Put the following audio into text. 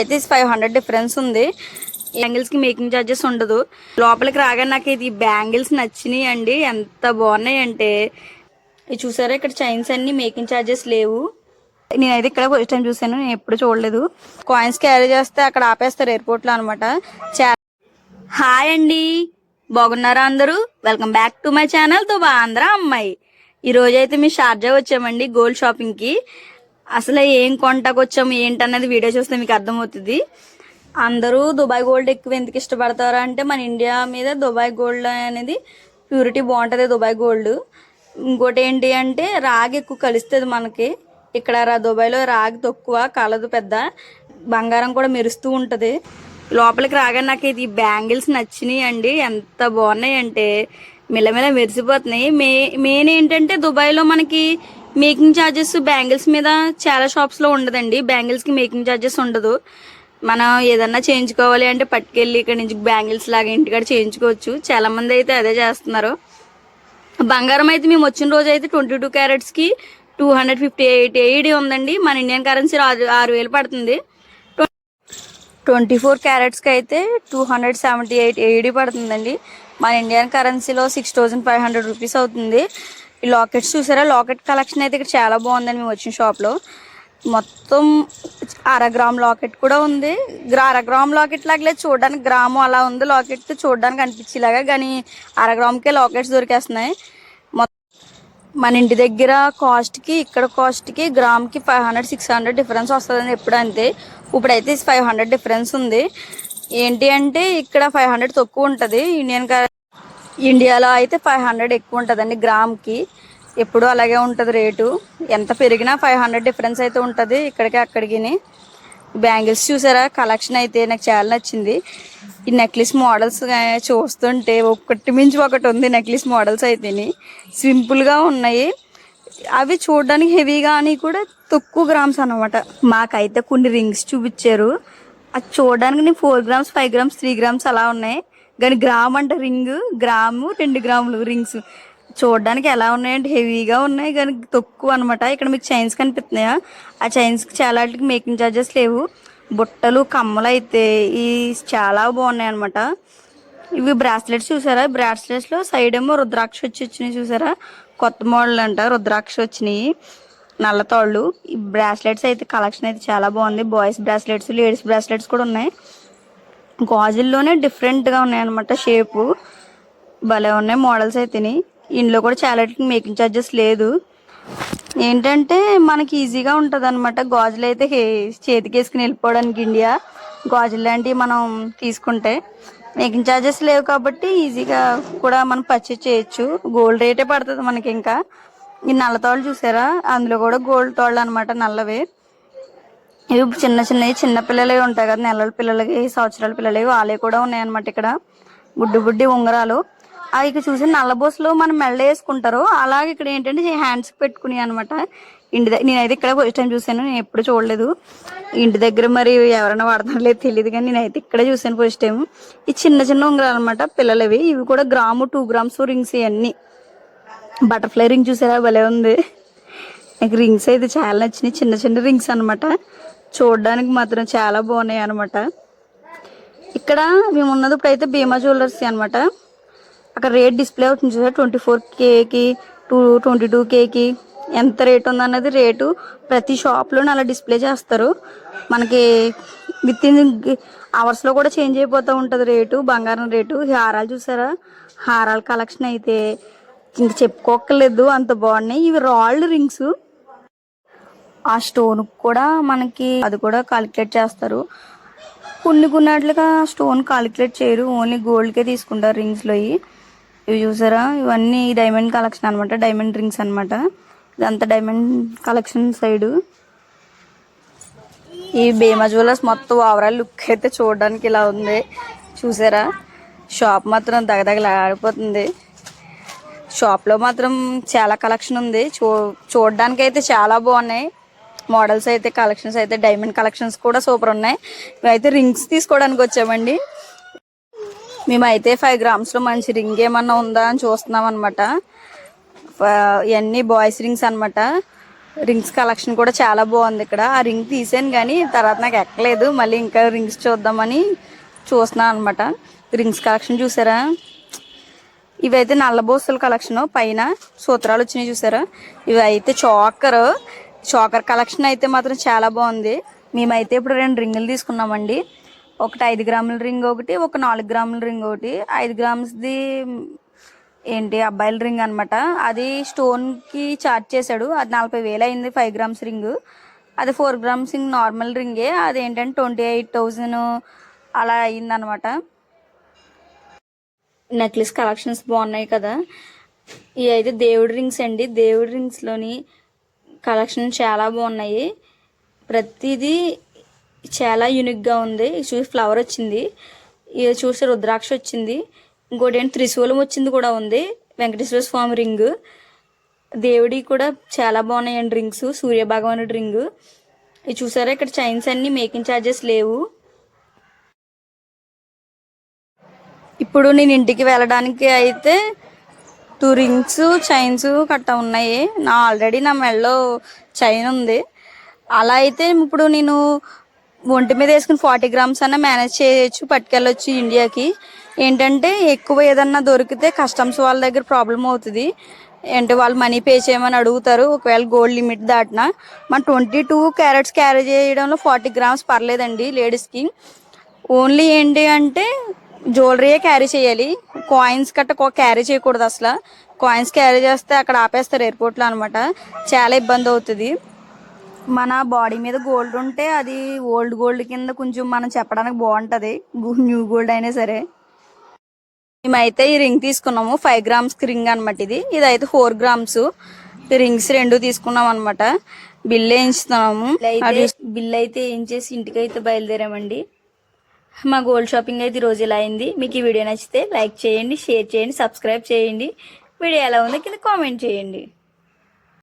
అయితే five hundred difference ఉంది. బ్యాంగిల్స్కి making charges ఉండదు. లోపలికి రాగానే నాకు ఇది బ్యాంగిల్స్ నచ్చినాయి అండి. ఎంత బాగున్నాయి అంటే. ఇది చూసారా? ఇక్కడ చైన్స్ అన్ని మేకింగ్ చార్జెస్ లేవు. నేనైతే ఇక్కడ ఫస్ట్ టైం చూసాను నేను ఎప్పుడు చూడలేదు. కాయిన్స్ క్యారీ చేస్తే అక్కడ ఆపేస్తారు ఎయిర్పోర్ట్లో అనమాట హాయ్ అండి. బాగున్నారా అందరూ? వెల్కమ్ బ్యాక్ టు మై ఛానల్తో ఆంధ్ర అమ్మాయి ఈ రోజైతే అయితే షార్జా వచ్చామండి గోల్డ్ షాపింగ్కి అసలు ఏం కొంటాకు వచ్చాము ఏంటన్నది వీడియో చూస్తే మీకు అర్థమవుతుంది. అందరూ దుబాయ్ గోల్డ్ ఎక్కువ ఎందుకు ఇష్టపడతారు అంటే మన ఇండియా మీద దుబాయ్ గోల్డ్ అనేది ప్యూరిటీ బాగుంటుంది దుబాయ్ గోల్డ్. ఇంకోటి ఏంటి అంటే రాగి ఎక్కువ కలుస్తుంది మనకి. ఇక్కడ దుబాయ్లో రాగి తక్కువ కలదు పెద్ద. బంగారం కూడా మెరుస్తూ ఉంటుంది. లోపలికి రాగానే నాకు ఇది బ్యాంగిల్స్ నచ్చినాయి అండి. ఎంత బాగున్నాయి అంటే మెల్లమెల్ల మెరిసిపోతున్నాయి. మే మెయిన్ ఏంటంటే దుబాయ్లో మనకి మేకింగ్ ఛార్జెస్ బ్యాంగిల్స్ మీద చాలా షాప్స్లో ఉండదండి. బ్యాంగిల్స్కి మేకింగ్ ఛార్జెస్ ఉండదు. మనం ఏదన్నా చేయించుకోవాలి అంటే పట్టుకెళ్ళి ఇక్కడ నుంచి బ్యాంగిల్స్ లాగా ఇంటికాడ చేయించుకోవచ్చు. చాలా మంది అయితే అదే చేస్తున్నారు. బంగారం అయితే మేము వచ్చిన రోజు అయితే twenty two క్యారెట్స్కి two hundred fifty eight eighty ఉందండి. మన ఇండియన్ కరెన్సీ ఆరు ఆరు వేలు పడుతుంది. ట్వంటీ ఫోర్ క్యారెట్స్కి అయితే two hundred seventy eight eighty పడుతుందండి. మన ఇండియన్ కరెన్సీలో six thousand five hundred rupees అవుతుంది. ఈ లాకెట్స్ చూసారా? లాకెట్ కలెక్షన్ అయితే ఇక్కడ చాలా బాగుందండి మేము వచ్చిన షాప్లో మొత్తం అర గ్రామ్ లాకెట్ కూడా ఉంది. గ్రా- అర గ్రామ్ లాకెట్ లాగలే చూడడానికి గ్రాము అలా ఉంది. లాకెట్ చూడడానికి అనిపించేలాగా కానీ అర గ్రామ్కే లాకెట్స్ దొరికేస్తున్నాయి. మొత్తం మన ఇంటి దగ్గర కాస్ట్కి ఇక్కడ కాస్ట్కి గ్రామ్కి five hundred six hundred difference వస్తుందని ఎప్పుడు అంతే. ఇప్పుడైతే ఫైవ్ హండ్రెడ్ డిఫరెన్స్ ఉంది. ఏంటి అంటే ఇక్కడ ఫైవ్ హండ్రెడ్ తక్కువ ఉంటుంది. ఇండియన్ ఇండియాలో అయితే ఫైవ్ హండ్రెడ్ ఎక్కువ ఉంటుందండి గ్రామ్కి. ఎప్పుడూ అలాగే ఉంటుంది రేటు. ఎంత పెరిగినా ఫైవ్ హండ్రెడ్ డిఫరెన్స్ అయితే ఉంటుంది ఇక్కడికి అక్కడికి బ్యాంగిల్స్ చూసారా? కలెక్షన్ అయితే నాకు చాలా నచ్చింది. ఈ నెక్లెస్ మోడల్స్ చూస్తుంటే ఒకటి మించి ఒకటి ఉంది నెక్లెస్ మోడల్స్ అయితేని. సింపుల్గా ఉన్నాయి. అవి చూడడానికి హెవీగా అని కూడా తక్కువ గ్రామ్స్ అనమాట మాకైతే కొన్ని రింగ్స్ చూపించారు అది చూడడానికి నేను four grams five grams three grams అలా ఉన్నాయి. కానీ గ్రామ్ అంటే రింగ్ గ్రాము రెండు గ్రాములు రింగ్స్ చూడడానికి ఎలా ఉన్నాయంటే హెవీగా ఉన్నాయి కానీ తక్కువ అనమాట ఇక్కడ మీకు చైన్స్ కనిపిస్తున్నాయా? ఆ చైన్స్కి చాలా వాటికి మేకింగ్ చార్జెస్ లేవు. బుట్టలు కమ్మలు అయితే ఈ చాలా బాగున్నాయి అనమాట ఇవి బ్రాస్లెట్స్ చూసారా? బ్రాస్లెట్స్లో సైడ్ ఏమో రుద్రాక్ష వచ్చి వచ్చినాయి చూసారా? కొత్త మోడల్ అంట రుద్రాక్ష వచ్చినాయి. నల్ల తాళ్ళు. ఈ బ్రాస్లెట్స్ అయితే కలెక్షన్ అయితే చాలా బాగుంది. బాయ్స్ బ్రాస్లెట్స్ లేడీస్ బ్రాస్లెట్స్ కూడా ఉన్నాయి. గాజుల్లోనే డిఫరెంట్గా ఉన్నాయి అనమాట షేపు. భలే ఉన్నాయి మోడల్స్ అయితేని ఇంట్లో కూడా చాలా మేకింగ్ ఛార్జెస్ లేదు. ఏంటంటే మనకి ఈజీగా ఉంటుంది అనమాట గాజులు అయితే చేతికి వేసుకుని వెళ్ళిపోవడానికి ఇండియా. గాజులు లాంటివి మనం తీసుకుంటే మేకింగ్ ఛార్జెస్ లేవు కాబట్టి ఈజీగా కూడా మనం పర్చేజ్ చేయొచ్చు. గోల్డ్ రేటే పడుతుంది మనకి ఇంకా ఈ నల్ల తోళ్ళు చూసారా? అందులో కూడా గోల్డ్ తోళ్ళు అనమాట నల్లవే. ఇవి చిన్న చిన్నవి చిన్న పిల్లలే ఉంటాయి కదా నెలల పిల్లలకి సంవత్సరాల పిల్లలవి వాళ్ళే కూడా ఉన్నాయన్నమాట ఇక్కడ. గుడ్డు బుడ్డి ఉంగరాలు. అవి ఇక్కడ చూసి నల్లబోసలు మనం మెళ్ళ వేసుకుంటారు. అలాగే ఇక్కడ ఏంటంటే హ్యాండ్స్ పెట్టుకుని అనమాట ఇంటి దగ్గర నేనైతే ఇక్కడ ఫస్ట్ టైం చూసాను నేను ఎప్పుడు చూడలేదు. ఇంటి దగ్గర మరి ఎవరైనా వాడతారో లేదు తెలియదు కానీ నేనైతే ఇక్కడే చూసాను ఫస్ట్ టైం. ఈ చిన్న చిన్న ఉంగరాలు అనమాట పిల్లలవి. ఇవి కూడా గ్రాము టూ గ్రామ్స్ రింగ్స్ ఇవన్నీ. బటర్ఫ్లై రింగ్ చూసారా? భలే ఉంది. నాకు రింగ్స్ అయితే చాలా నచ్చినాయి. చిన్న చిన్న రింగ్స్ అనమాట చూడడానికి మాత్రం చాలా బాగున్నాయి అనమాట ఇక్కడ మేము ఉన్నది ఇప్పుడైతే భీమా జ్యువెలర్స్ అనమాట అక్కడ రేట్ డిస్ప్లే అవుతుంది చూసారు ట్వంటీ ఫోర్ కేకి టూ ట్వంటీ టూ కేకి ఎంత రేట్ ఉందన్నది రేటు ప్రతి షాప్లోనే అలా డిస్ప్లే చేస్తారు. మనకి విత్ ఇన్ అవర్స్లో కూడా చేంజ్ అయిపోతూ ఉంటుంది రేటు బంగారం రేటు. హారాలు చూసారా? హారాల కలెక్షన్ అయితే ఇంక చెప్పుకోక్కర్లేదు అంత బాగున్నాయి. ఇవి రాళ్ళు రింగ్స్. ఆ స్టోన్ కూడా మనకి అది కూడా కాలిక్యులేట్ చేస్తారు. కొన్ని కొన్నట్లుగా స్టోన్ కాలిక్యులేట్ చేయరు. ఓన్లీ గోల్డ్కే తీసుకుంటారు రింగ్స్లో ఇవి. చూసారా? ఇవన్నీ డైమండ్ కలెక్షన్ అనమాట డైమండ్ రింగ్స్ అనమాట ఇదంతా డైమండ్ కలెక్షన్ సైడు ఈ భీమా జ్యువెలర్స్ మొత్తం ఓవరాల్ లుక్ అయితే చూడడానికి ఇలా ఉంది. చూసారా? షాప్ మాత్రం దగదగలాడిపోతుంది. షాప్లో మాత్రం చాలా కలెక్షన్ ఉంది. చూ చూడడానికి అయితే చాలా బాగున్నాయి. మోడల్స్ అయితే కలెక్షన్స్ అయితే డైమండ్ కలెక్షన్స్ కూడా సూపర్ ఉన్నాయి. మేమైతే రింగ్స్ తీసుకోవడానికి వచ్చామండి. మేమైతే ఫైవ్ గ్రామ్స్లో మంచి రింగ్ ఏమన్నా ఉందా అని చూస్తున్నాం అనమాట ఇవన్నీ బాయ్స్ రింగ్స్ అనమాట రింగ్స్ కలెక్షన్ కూడా చాలా బాగుంది ఇక్కడ. ఆ రింగ్ తీసాను కానీ తర్వాత నాకు ఎక్కలేదు. మళ్ళీ ఇంకా రింగ్స్ చూద్దామని చూస్తున్నాను అనమాట రింగ్స్ కలెక్షన్ చూసారా? ఇవైతే నల్లబోసల కలెక్షన్. పైన సూత్రాలు వచ్చినాయి చూసారా? ఇవి అయితే చోకర్. చోకర్ కలెక్షన్ అయితే మాత్రం చాలా బాగుంది. మేమైతే ఇప్పుడు రెండు రింగులు తీసుకున్నామండి. ఒకటి ఐదు గ్రాముల రింగ్ ఒకటి ఒక నాలుగు గ్రాముల రింగ్ ఒకటి. ఐదు గ్రామ్స్ది ఏంటి అబ్బాయిల రింగ్ అనమాట అది స్టోన్కి చార్జ్ చేశాడు. అది నలభై వేలు అయింది ఫైవ్ గ్రామ్స్ రింగ్. అది ఫోర్ గ్రామ్స్ రింగ్ నార్మల్ రింగే. అది ఏంటంటే ట్వంటీ ఎయిట్ థౌజండ్ అలా అయిందనమాట నెక్లెస్ కలెక్షన్స్ బాగున్నాయి కదా. ఇవి అయితే దేవుడి రింగ్స్ అండి. దేవుడి రింగ్స్లోని కలెక్షన్ చాలా బాగున్నాయి. ప్రతిదీ చాలా యూనిక్గా ఉంది. చూసి ఫ్లవర్ వచ్చింది. ఇది చూసి రుద్రాక్ష వచ్చింది. ఇంకోటి ఏంటి? త్రిశూలం వచ్చింది కూడా ఉంది. వెంకటేశ్వర స్వామి రింగ్. దేవుడి కూడా చాలా బాగున్నాయండి రింగ్స్. సూర్య భగవానుడి రింగ్. ఇది చూసారా? ఇక్కడ చైన్స్ అన్ని మేకింగ్ ఛార్జెస్ లేవు. ఇప్పుడు నేను ఇంటికి వెళ్ళడానికి అయితే టూ రింగ్స్ చైన్స్ కట్టా ఉన్నాయి. నా ఆల్రెడీ నా మెడలో చైన్ ఉంది. అలా అయితే ఇప్పుడు నేను ఒంటి మీద వేసుకుని ఫార్టీ గ్రామ్స్ అన్న మేనేజ్ చేయొచ్చు పట్టుకెళ్ళొచ్చు ఇండియాకి. ఏంటంటే ఎక్కువ ఏదన్నా దొరికితే కస్టమ్స్ వాళ్ళ దగ్గర ప్రాబ్లం అవుతుంది. అంటే వాళ్ళు మనీ పే చేయమని అడుగుతారు. ఒకవేళ గోల్డ్ లిమిట్ దాటినా మన ట్వంటీ టూ క్యారెట్స్ క్యారీ చేయడంలో ఫార్టీ గ్రామ్స్ పర్లేదండి లేడీస్కి. ఓన్లీ ఏంటి అంటే జ్యువెలరీయే క్యారీ చేయాలి. కాయిన్స్ గట్ట క్యారీ చేయకూడదు అసలు. కాయిన్స్ క్యారీ చేస్తే అక్కడ ఆపేస్తారు ఎయిర్పోర్ట్లో అనమాట చాలా ఇబ్బంది అవుతుంది. మన బాడీ మీద గోల్డ్ ఉంటే అది ఓల్డ్ గోల్డ్ కింద కొంచెం మనం చెప్పడానికి బాగుంటుంది. న్యూ గోల్డ్ అయినా సరే. మేమైతే ఈ రింగ్ తీసుకున్నాము. ఫైవ్ గ్రామ్స్ రింగ్ అనమాట ఇది. ఇది అయితే ఫోర్ గ్రామ్స్ రింగ్స్ రెండు తీసుకున్నాం అనమాట బిల్ వేయించుతున్నాము. బిల్ అయితే ఏం చేసి ఇంటికి అయితే బయలుదేరామండి. మా గోల్డ్ షాపింగ్ అయితే ఈరోజు ఇలా అయింది. మీకు ఈ వీడియో నచ్చితే లైక్ చేయండి షేర్ చేయండి సబ్స్క్రైబ్ చేయండి. వీడియో ఎలా ఉందో కింద కామెంట్ చేయండి.